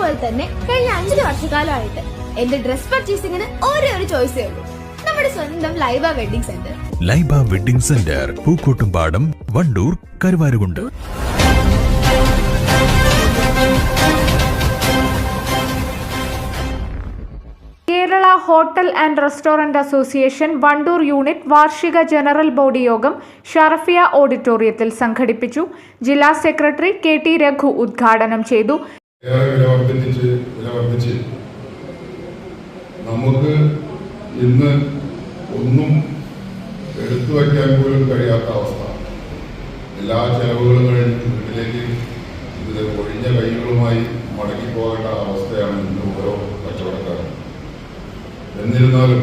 പോലെ തന്നെ കഴിഞ്ഞ അഞ്ചു വർഷക്കാലമായിട്ട് എന്റെ ഡ്രസ് പർച്ചേസിംഗിന് ഒരേ ഒരു ചോയ്സേ ഉള്ളൂ. നമ്മുടെ സ്വന്തം Laiba wedding centre Laiba wedding centre Pookkottumpadam Wandoor Karuvarakundu. Kerala hotel and restaurant association Wandoor unit വാർഷിക ജനറൽ ബോഡി യോഗം ഷറഫിയ ഓഡിറ്റോറിയത്തിൽ സംഘടിപ്പിച്ചു. ജില്ലാ സെക്രട്ടറി കെ ടി രഘു ഉദ്ഘാടനം ചെയ്തു. ഏറെ വില വർദ്ധിപ്പിച്ച് വില വർദ്ധിച്ച്. നമുക്ക് ഇന്ന് ഒന്നും എടുത്തു വയ്ക്കാൻ പോലും കഴിയാത്ത അവസ്ഥ. എല്ലാ ചെലവുകളും കഴിഞ്ഞ് വീട്ടിലേക്ക് ഇതിലെ ഒഴിഞ്ഞ കൈകളുമായി മടങ്ങി പോകേണ്ട അവസ്ഥയാണ് ഇന്ന് ഓരോ കച്ചവടക്കാരും. എന്നിരുന്നാലും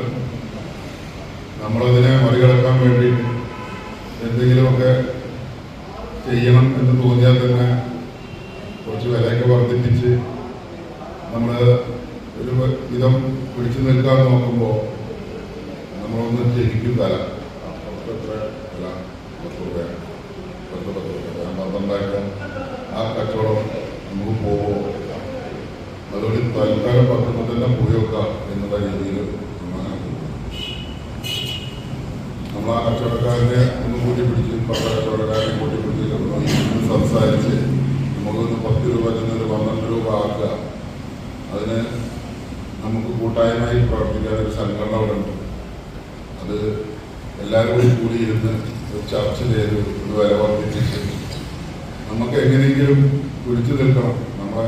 നമ്മളതിനെ മറികടക്കാൻ വേണ്ടി എന്തെങ്കിലുമൊക്കെ ചെയ്യണം എന്ന് തോന്നിയാൽ തന്നെ വിലയൊക്കെ വർദ്ധിപ്പിച്ച് നമ്മൾ ഒരു വിധം പിടിച്ചു നിൽക്കാൻ നോക്കുമ്പോൾ നമ്മളൊന്ന് ജയിക്കും തല. ആ കച്ചവടം നമുക്ക് പോവോ? അതുകൊണ്ട് തൽക്കാലം പത്തുമ്പോൾ തന്നെ പോയി വെക്കാം എന്നുള്ള രീതിയിൽ നമ്മൾ ആ കച്ചവടക്കാരനെ ഒന്ന് കൂട്ടി പിടിച്ച് പത്ത് കച്ചവടക്കാരനെ കൂട്ടി പിടിച്ച് സംസാരിച്ച് നമുക്കൊന്ന് പത്ത് രൂപ ചെന്നൊരു പന്ത്രണ്ട് രൂപ ആക്കുക അതിന് നമുക്ക് കൂട്ടായ്മയായി പ്രവർത്തിക്കാൻ ഒരു സംഘടന അവിടെ ഉണ്ട്. അത് എല്ലാവരും കൂടി കൂടി ഇരുന്ന് ചർച്ച ചെയ്ത് ഒരു വില വർദ്ധിപ്പിച്ച് നമുക്ക് എങ്ങനെയെങ്കിലും പിടിച്ചു നിൽക്കണം. നമ്മളെ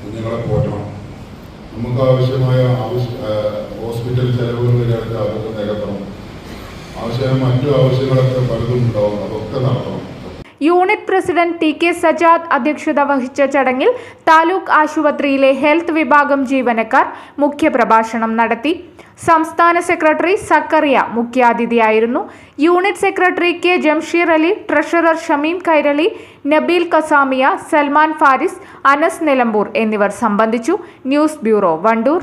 കുഞ്ഞുങ്ങളെ പോറ്റണം. നമുക്ക് ആവശ്യമായ ആവശ്യ ഹോസ്പിറ്റൽ ചെലവുകൾ വരെയൊക്കെ അതൊക്കെ നികത്തണം. ആവശ്യമായ മറ്റു ആവശ്യങ്ങളൊക്കെ പലതും ഉണ്ടാവും. അതൊക്കെ നടത്തണം. Unit president T K Sajad അധ്യക്ഷത വഹിച്ച ചടങ്ങിൽ താലൂക്ക് ആശുപത്രിയിലെ ഹെൽത്ത് വിഭാഗം ജീവനക്കാർ മുഖ്യപ്രഭാഷണം നടത്തി. സംസ്ഥാന secretary Zakariya മുഖ്യാതിഥിയായിരുന്നു. Unit secretary K Jamsheer Ali treasurer Shameem Kairali Nabeel Kasamiya Salman Faris Anas Nilambur എന്നിവർ സംബന്ധിച്ചു. News bureau Wandoor.